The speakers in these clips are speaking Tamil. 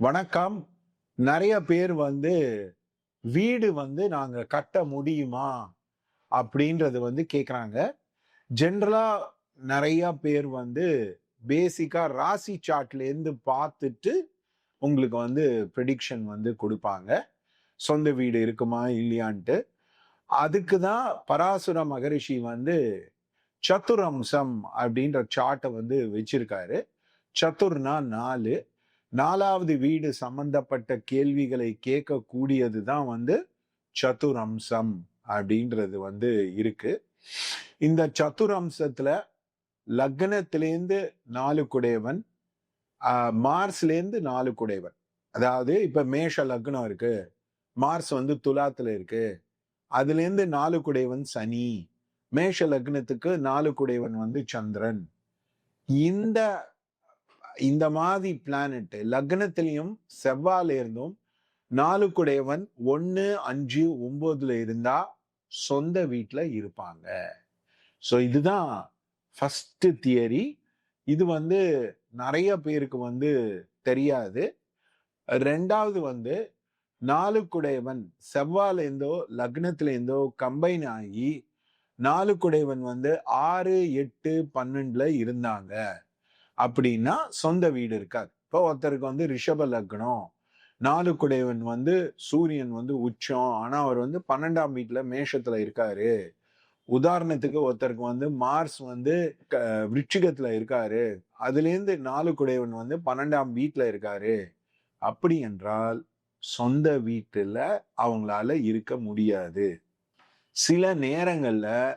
வணக்கம். நிறைய பேர் வந்து வீடு வந்து நாங்கள் கட்ட முடியுமா? அப்படின்றது வந்து கேட்குறாங்க ஜென்ரலாக நிறைய பேர் வந்து பேசிக்காக ராசி சார்ட்லேருந்து பார்த்துட்டு உங்களுக்கு வந்து ப்ரெடிக்ஷன் வந்து கொடுப்பாங்க. சொந்த வீடு இருக்குமா? இல்லையான்ட்டு. அதுக்கு தான் பராசுர மகரிஷி வந்து சத்துரம்சம் அப்படின்ற சார்ட்டை வந்து வச்சிருக்காரு. சத்துர்னா நாலு. நாலாவது வீடு சம்பந்தப்பட்ட கேள்விகளை கேட்கக்கூடியது தான் வந்து சதுரம்சம் அப்படின்றது வந்து இருக்கு. இந்த சதுரம்சத்துல லக்னத்திலேருந்து நாலு குடையவன் மார்ஸ்லேருந்து நாலு குடையவன். அதாவது இப்ப மேஷ லக்னம் இருக்கு மார்ஸ் வந்து துலாத்துல இருக்கு அதுலேருந்து நாலு குடையவன் சனி மேஷ லக்னத்துக்கு நாலு குடையவன் வந்து சந்திரன். இந்த இந்த மாதிரி பிளானட் லக்னத்திலையும் செவ்வால இருந்தும் நாலு குடையவன் அஞ்சு ஒம்போதுல இருந்தா சொந்த வீட்டில் இருப்பாங்க. ஸோ இதுதான் ஃபஸ்ட்டு தியரி இது வந்து நிறைய பேருக்கு வந்து தெரியாது. ரெண்டாவது வந்து நாலு குடையவன் செவ்வால இருந்தோ கம்பைன் ஆகி நாலு குடைவன் வந்து ஆறு எட்டு பன்னெண்டுல இருந்தாங்க. அப்படின்னா சொந்த வீடு இருக்காது. இப்போ ஒருத்தருக்கு வந்து ரிஷப லக்னம் நாலு குடைவன் வந்து சூரியன் வந்து உச்சம் ஆனால் அவர் வந்து பன்னெண்டாம் வீட்டில் மேஷத்தில் இருக்காரு. உதாரணத்துக்கு ஒருத்தருக்கு வந்து மார்ஸ் வந்து க- விருச்சிகத்துல இருக்காரு. அதுலேருந்து நாலு குடைவன் வந்து பன்னெண்டாம் வீட்டில் இருக்காரு. அப்படி என்றால் சொந்த வீட்டில் அவங்களால இருக்க முடியாது. சில நேரங்களில்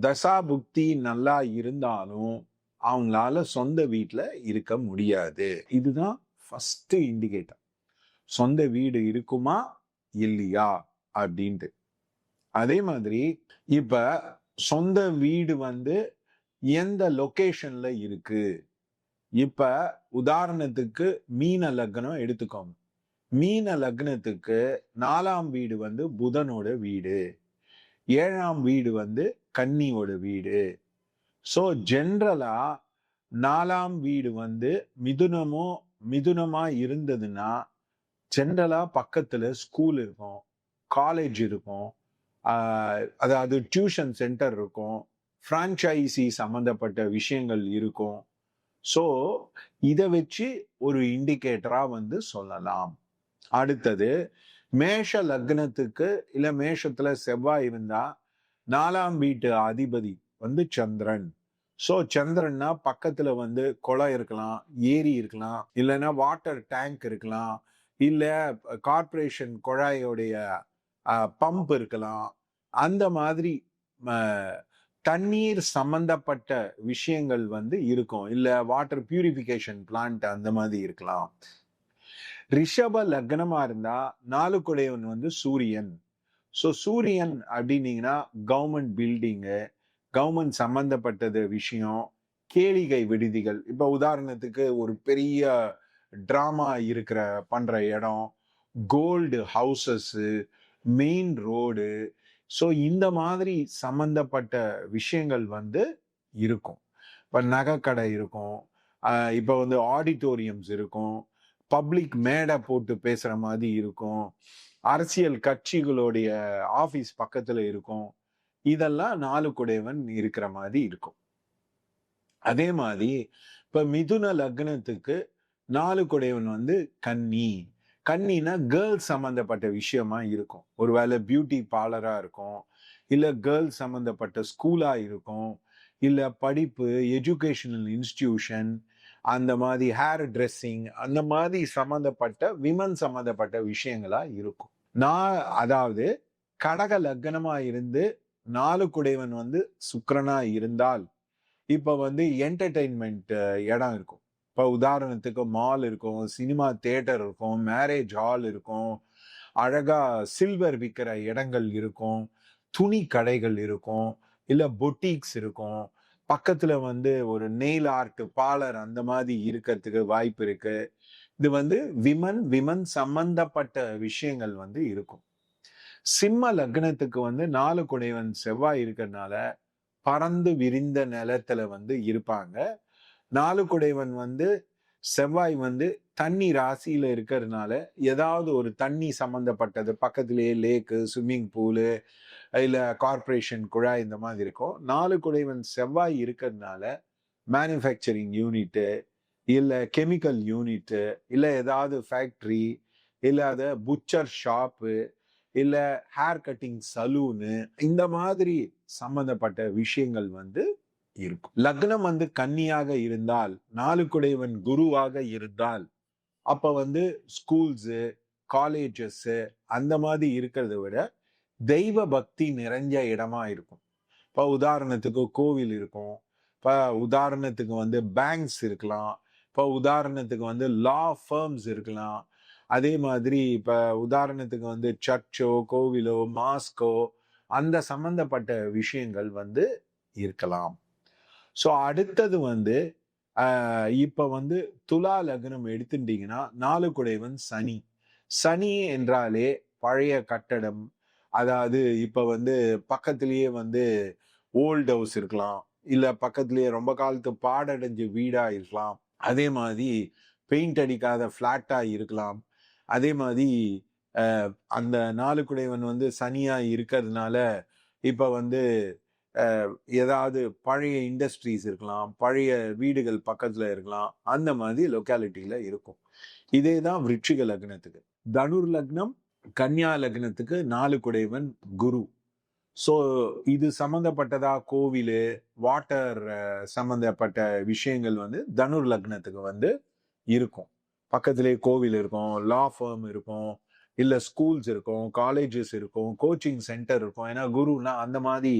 தசா புக்தி நல்லா இருந்தாலும் அவங்களால சொந்த வீட்டில் இருக்க முடியாது. இதுதான் ஃபஸ்ட்டு இண்டிகேட்டர் சொந்த வீடு இருக்குமா? இல்லையா? அப்படின்ட்டு. அதே மாதிரி இப்போ சொந்த வீடு வந்து எந்த லொக்கேஷனில் இருக்கு? இப்போ உதாரணத்துக்கு மீன லக்னம் எடுத்துக்கோங்க. மீன லக்னத்துக்கு நாலாம் வீடு வந்து புதனோட வீடு. ஏழாம் வீடு வந்து கன்னியோட வீடு. ஸோ ஜென்ரலா நாலாம் வீடு வந்து மிதுனமோ மிதுனமா இருந்ததுன்னா ஜென்ரலா பக்கத்துல ஸ்கூல் இருக்கும் காலேஜ் இருக்கும் அதாவது டியூஷன் சென்டர் இருக்கும் ஃப்ரான்ச்சைசி சம்மந்தப்பட்ட விஷயங்கள் இருக்கும். ஸோ இதை வச்சு ஒரு இண்டிகேட்டரா வந்து சொல்லலாம். அடுத்தது மேஷ லக்னத்துக்கு இல்லை மேஷத்துல செவ்வாய் இருந்தா நாலாம் வீட்டு அதிபதி வந்து சந்திரன். ஸோ சந்திரன்னா பக்கத்தில் வந்து குளம் இருக்கலாம் ஏரி இருக்கலாம் இல்லைன்னா வாட்டர் டேங்க் இருக்கலாம் இல்லை கார்ப்பரேஷன் குழாயோடைய பம்ப் இருக்கலாம். அந்த மாதிரி தண்ணீர் சம்பந்தப்பட்ட விஷயங்கள் வந்து இருக்கும். இல்லை வாட்டர் பியூரிஃபிகேஷன் பிளான்ட் அந்த மாதிரி இருக்கலாம். ரிஷப லக்னமாக இருந்தால் நாலு குடையவன் வந்து சூரியன். ஸோ சூரியன் அப்படின்னீங்கன்னா கவர்மெண்ட் பில்டிங்கு கவர்மெண்ட் சம்மந்தப்பட்டது விஷயம் கேளிகை விடுதிகள். இப்போ உதாரணத்துக்கு ஒரு பெரிய ட்ராமா இருக்கிற பண்ணுற இடம் gold houses main road so இந்த மாதிரி சம்மந்தப்பட்ட விஷயங்கள் வந்து இருக்கும். இப்போ நகைக்கடை இருக்கும். இப்போ வந்து ஆடிட்டோரியம்ஸ் இருக்கும். பப்ளிக் மேடை போட்டு பேசுகிற மாதிரி இருக்கும். அரசியல் கட்சிகளுடைய ஆஃபீஸ் பக்கத்தில் இருக்கும். இதெல்லாம் நாலு குடைவன் இருக்கிற மாதிரி இருக்கும். அதே மாதிரி இப்ப மிதுன லக்னத்துக்கு நாலு குடைவன் வந்து கன்னி. கன்னினா கேர்ள்ஸ் சம்மந்தப்பட்ட விஷயமா இருக்கும். ஒருவேளை பியூட்டி பார்லரா இருக்கும் இல்லை கேர்ள்ஸ் சம்மந்தப்பட்ட ஸ்கூலா இருக்கும் இல்லை படிப்பு எஜுகேஷனல் இன்ஸ்டிடியூஷன் அந்த மாதிரி ஹேர் ட்ரெஸ்ஸிங் அந்த மாதிரி சம்மந்தப்பட்ட விமன் சம்மந்தப்பட்ட விஷயங்களா இருக்கும். நான் அதாவது கடக லக்னமா இருந்து நாலு குடைவன் வந்து சுக்கரனா இருந்தால் இப்ப வந்து என்டர்டெயின்மெண்ட் இடம் இருக்கும். இப்ப உதாரணத்துக்கு மால் இருக்கும் சினிமா தியேட்டர் இருக்கும் மேரேஜ் ஹால் இருக்கும் அழகா சில்வர் விற்கிற இடங்கள் இருக்கும் துணி கடைகள் இருக்கும் இல்ல பொட்டிக்ஸ் இருக்கும். பக்கத்துல வந்து ஒரு நெயில் ஆர்ட் பார்லர் அந்த மாதிரி இருக்கிறதுக்கு வாய்ப்பு இருக்கு. இது வந்து விமன் விமன் சம்பந்தப்பட்ட விஷயங்கள் வந்து இருக்கும். சிம்ம லக்னத்துக்கு வந்து நாலு குடைவன் செவ்வாய் இருக்கிறதுனால பறந்து விரிந்த நிலத்துல வந்து இருப்பாங்க. நாலு குடைவன் வந்து செவ்வாய் வந்து தண்ணி ராசியில இருக்கிறதுனால ஏதாவது ஒரு தண்ணி சம்பந்தப்பட்டது பக்கத்திலேயே லேக்கு ஸ்விம்மிங் பூலு இல்லை கார்ப்பரேஷன் குழாய் இந்த மாதிரி இருக்கும். நாலு குடைவன் செவ்வாய் இருக்கிறதுனால மேனுஃபேக்சரிங் யூனிட்டு இல்லை கெமிக்கல் யூனிட்டு இல்லை ஏதாவது ஃபேக்ட்ரி இல்லாத புச்சர் ஷாப்பு இல்லை ஹேர் கட்டிங் சலூனு இந்த மாதிரி சம்பந்தப்பட்ட விஷயங்கள் வந்து இருக்கும். லக்னம் வந்து கன்னியாக இருந்தால் நாளுக்குடையவன் குருவாக இருந்தால் அப்போ வந்து ஸ்கூல்ஸு காலேஜஸ்ஸு அந்த மாதிரி இருக்கிறத விட தெய்வ பக்தி நிறைஞ்ச இடமா இருக்கும். இப்போ உதாரணத்துக்கு கோவில் இருக்கும் இப்போ உதாரணத்துக்கு வந்து பேங்க்ஸ் இருக்கலாம் இப்போ உதாரணத்துக்கு வந்து லா ஃபர்ம்ஸ் இருக்கலாம் அதே மாதிரி இப்போ உதாரணத்துக்கு வந்து சர்ச்சோ கோவிலோ மாஸ்கோ அந்த சம்பந்தப்பட்ட விஷயங்கள் வந்து இருக்கலாம். ஸோ அடுத்தது வந்து இப்போ வந்து துலா லக்னம் எடுத்துட்டீங்கன்னா நாலு குடைவன் சனி. சனி என்றாலே பழைய கட்டடம். அதாவது இப்போ வந்து பக்கத்துலேயே வந்து ஓல்ட் ஹவுஸ் இருக்கலாம். இல்லை பக்கத்துலேயே ரொம்ப காலத்து பாடடைஞ்ச வீடாக இருக்கலாம். அதே மாதிரி பெயிண்ட் அடிக்காத ஃப்ளாட்டாக இருக்கலாம். அதே மாதிரி அந்த நாலு குடைவன் வந்து சனியாக இருக்கிறதுனால இப்போ வந்து ஏதாவது பழைய இண்டஸ்ட்ரீஸ் இருக்கலாம் பழைய வீடுகள் பக்கத்தில் இருக்கலாம் அந்த மாதிரி லொக்காலிட்டியில் இருக்கும். இதே தான் விருட்சிக லக்னத்துக்கு. தனுர் லக்னம் கன்யா லக்னத்துக்கு நாலு குடைவன் குரு. ஸோ இது சம்மந்தப்பட்டதா கோவில் வாட்டர் சம்மந்தப்பட்ட விஷயங்கள் வந்து தனுர் லக்னத்துக்கு வந்து இருக்கும். பக்கத்திலே கோவில் இருக்கும் லா ஃபேர்ம் இருக்கும் இல்லை ஸ்கூல்ஸ் இருக்கும் காலேஜஸ் இருக்கும் கோச்சிங் சென்டர் இருக்கும். ஏன்னா குருனா அந்த மாதிரி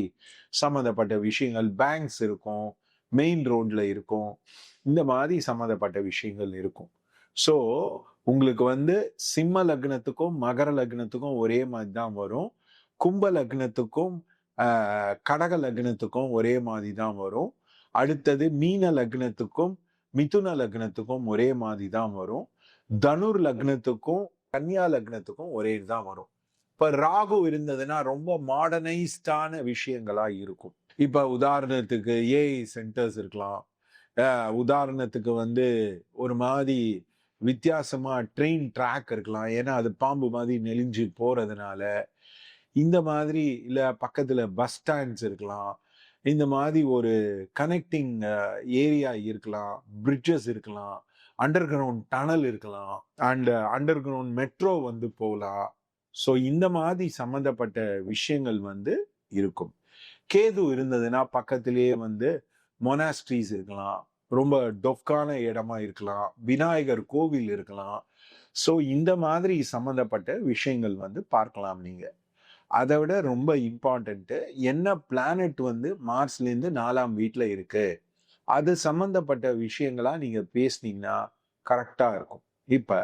சம்மந்தப்பட்ட விஷயங்கள் பேங்க்ஸ் இருக்கும் மெயின் ரோட்ல இருக்கும். இந்த மாதிரி சம்மந்தப்பட்ட விஷயங்கள் இருக்கும். ஸோ உங்களுக்கு வந்து சிம்ம லக்னத்துக்கும் மகர லக்னத்துக்கும் ஒரே மாதிரி தான் வரும். கும்ப லக்னத்துக்கும் கடக லக்னத்துக்கும் ஒரே மாதிரி தான் வரும். அடுத்தது மீன லக்னத்துக்கும் மிதுன லக்னத்துக்கும் ஒரே மாதிரி தான் வரும். தனுர் லக்னத்துக்கும் கன்னியா லக்னத்துக்கும் ஒரே இதுதான் வரும். இப்போ ராகு இருந்ததுன்னா ரொம்ப மாடர்னைஸ்டான விஷயங்களா இருக்கும். இப்போ உதாரணத்துக்கு ஏஐ சென்டர்ஸ் இருக்கலாம். உதாரணத்துக்கு வந்து ஒரு மாதிரி வித்தியாசமாக ட்ரெயின் ட்ராக் இருக்கலாம். ஏன்னா அது பாம்பு மாதிரி நெளிஞ்சு போகிறதுனால இந்த மாதிரி இல்லை பக்கத்தில் பஸ் ஸ்டாண்ட்ஸ் இருக்கலாம். இந்த மாதிரி ஒரு கனெக்டிங் ஏரியா இருக்கலாம். பிரிட்ஜஸ் இருக்கலாம். அண்டர் கிரவுண்ட் டனல் இருக்கலாம். அண்ட் அண்டர் கிரவுண்ட் மெட்ரோ வந்து போகலாம். ஸோ இந்த மாதிரி சம்மந்தப்பட்ட விஷயங்கள் வந்து இருக்கும். கேது இருந்ததுன்னா பக்கத்திலேயே வந்து மொனாஸ்ட்ரீஸ் இருக்கலாம். ரொம்ப டொஃப்கான இடமா இருக்கலாம். விநாயகர் கோவில் இருக்கலாம். ஸோ இந்த மாதிரி சம்மந்தப்பட்ட விஷயங்கள் வந்து பார்க்கலாம் நீங்கள் அதை விட ரொம்ப இம்பார்ட்டண்ட்டு என்ன பிளானட் வந்து மார்ஸ்லேருந்து நாலாம் வீட்டில் இருக்குது அது சம்மந்தப்பட்ட விஷயங்களாக நீங்கள் பேசுனீங்கன்னா கரெக்டாக இருக்கும். இப்போ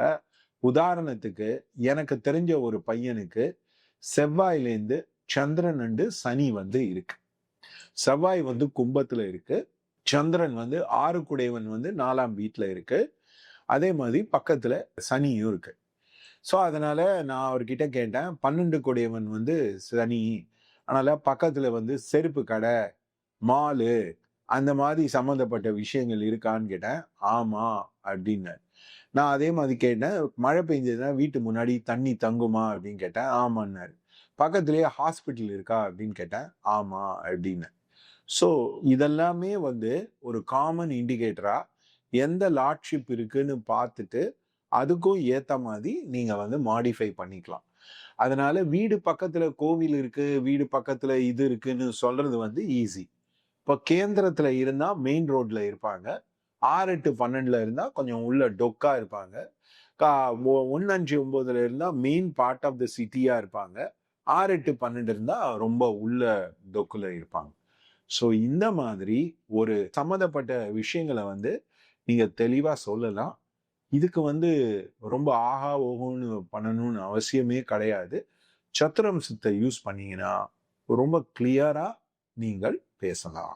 உதாரணத்துக்கு எனக்கு தெரிஞ்ச ஒரு பையனுக்கு செவ்வாயிலேருந்து சந்திரன் அண்டு சனி வந்து இருக்கு. செவ்வாய் வந்து கும்பத்தில் இருக்கு. சந்திரன் வந்து ஆறு குடைவன் வந்து நாலாம் வீட்டில் இருக்கு. அதே மாதிரி பக்கத்தில் சனியும் இருக்கு. ஸோ அதனால் நான் அவர்கிட்ட கேட்டேன். பன்னெண்டு கொடியவன் வந்து சனி. அதனால் பக்கத்தில் வந்து செருப்பு கடை மாலு அந்த மாதிரி சம்மந்தப்பட்ட விஷயங்கள் இருக்கான்னு கேட்டேன். ஆமாம் அப்படின்னு நான் அதே மாதிரி கேட்டேன். மழை பெஞ்சதுன்னா வீட்டு முன்னாடி தண்ணி தங்குமா அப்படின்னு கேட்டேன். ஆமான்னாரு. பக்கத்துலேயே ஹாஸ்பிட்டல் இருக்கா அப்படின்னு கேட்டேன். ஆமா அப்படின்னு ஸோ இதெல்லாமே வந்து ஒரு காமன் இண்டிகேட்டராக எந்த லார்ட்ஷிப் இருக்குன்னு பார்த்துட்டு அதுக்கும் ஏற்ற மாதிரி நீங்கள் வந்து மாடிஃபை பண்ணிக்கலாம். அதனால வீடு பக்கத்தில் கோவில் இருக்கு வீடு பக்கத்தில் இது இருக்குன்னு சொல்றது வந்து ஈஸி இப்போ கேந்திரத்தில் இருந்தால் மெயின் ரோட்ல இருப்பாங்க. ஆறு எட்டு பன்னெண்டில் இருந்தால் கொஞ்சம் உள்ள டொக்கா இருப்பாங்க. கா ஒன்று அஞ்சு ஒம்போதில் இருந்தால் மெயின் பார்ட் ஆஃப் த சிட்டியாக இருப்பாங்க. ஆறு எட்டு பன்னெண்டு இருந்தால் ரொம்ப உள்ள டொக்கில் இருப்பாங்க. ஸோ இந்த மாதிரி ஒரு சம்மந்தப்பட்ட விஷயங்களை வந்து நீங்கள் தெளிவாக சொல்லலாம். இதுக்கு வந்து ரொம்ப ஆஹா ஓகோன்னு பண்ணணும்னு அவசியமே கிடையாது. சத்திரம்சத்தை யூஸ் பண்ணீங்கன்னா ரொம்ப கிளியராக நீங்கள் பேசலாம்.